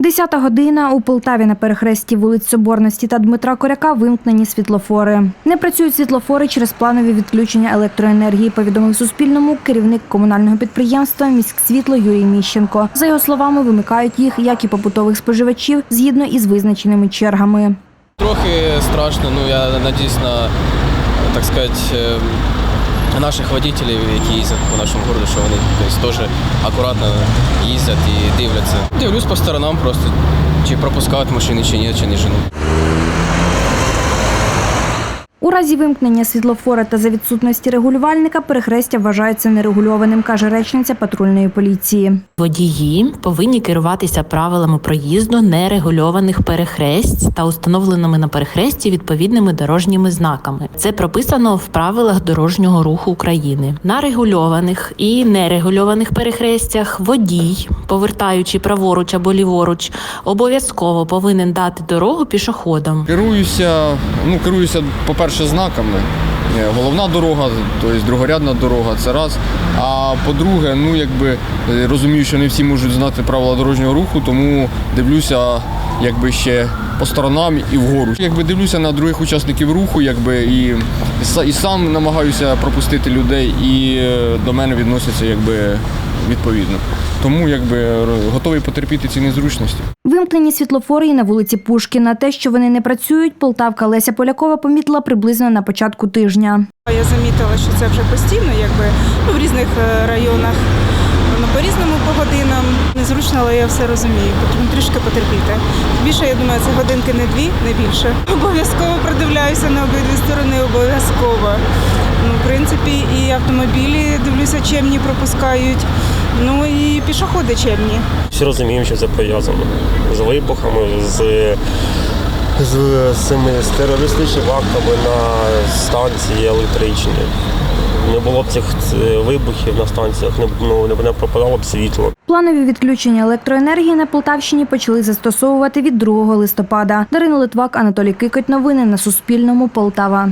Десята година у Полтаві на перехресті вулиць Соборності та Дмитра Коряка вимкнені світлофори. Не працюють світлофори через планові відключення електроенергії. Повідомив Суспільному керівник комунального підприємства «Міськсвітло» Юрій Міщенко. За його словами, вимикають їх як і побутових споживачів згідно із визначеними чергами. Трохи страшно, ну я надіюсь на, так сказати, е, наших водителів, які їздять по нашому городу, що вони тобто, теж акуратно їздять і дивляться. Дивлюсь по сторонам просто, чи пропускають машини, чи ні, чи не женуть. У разі вимкнення світлофора та за відсутності регулювальника перехрестя вважається нерегульованим, каже речниця патрульної поліції. Водії повинні керуватися правилами проїзду нерегульованих перехресть та установленими на перехресті відповідними дорожніми знаками. Це прописано в правилах дорожнього руху України. На регульованих і нерегульованих перехрестях водій, повертаючи праворуч або ліворуч, обов'язково повинен дати дорогу пішоходам. Керуюся, ну керуюся, по-перше, знаками. Головна дорога, тобто другорядна дорога, це раз. А по-друге, ну якби е, розумію, що не всі можуть знати правила дорожнього руху, тому дивлюся якби ще по сторонам і вгору. Якби дивлюся на других учасників руху, якби і, і сам намагаюся пропустити людей, і е, до мене відносяться якби відповідно. Тому якби готовий потерпіти ці незручності. Вимкнені світлофори і на вулиці Пушкіна. Те, що вони не працюють, полтавка Леся Полякова помітила приблизно на початку тижня. Я замітила, що це вже постійно, якби ну, в різних е, районах. Воно по-різному по годинам. Незручно, але я все розумію. Потрібно трішки потерпіти. Більше, я думаю, це годинки не дві, не більше. Обов'язково продивляюся на обидві сторони, обов'язково. Ну, в принципі, і автомобілі дивлюся, чемні пропускають. Ну і пішоходи чемні. Всі розуміємо, що це пов'язано з вибухами, з, з, цими з терористичними актами на станції електричні. Не було б цих вибухів на станціях, не, ну, не пропадало б світло. Планові відключення електроенергії на Полтавщині почали застосовувати від 2 листопада. Дарина Литвак, Анатолій Кикоть. Новини на Суспільному. Полтава.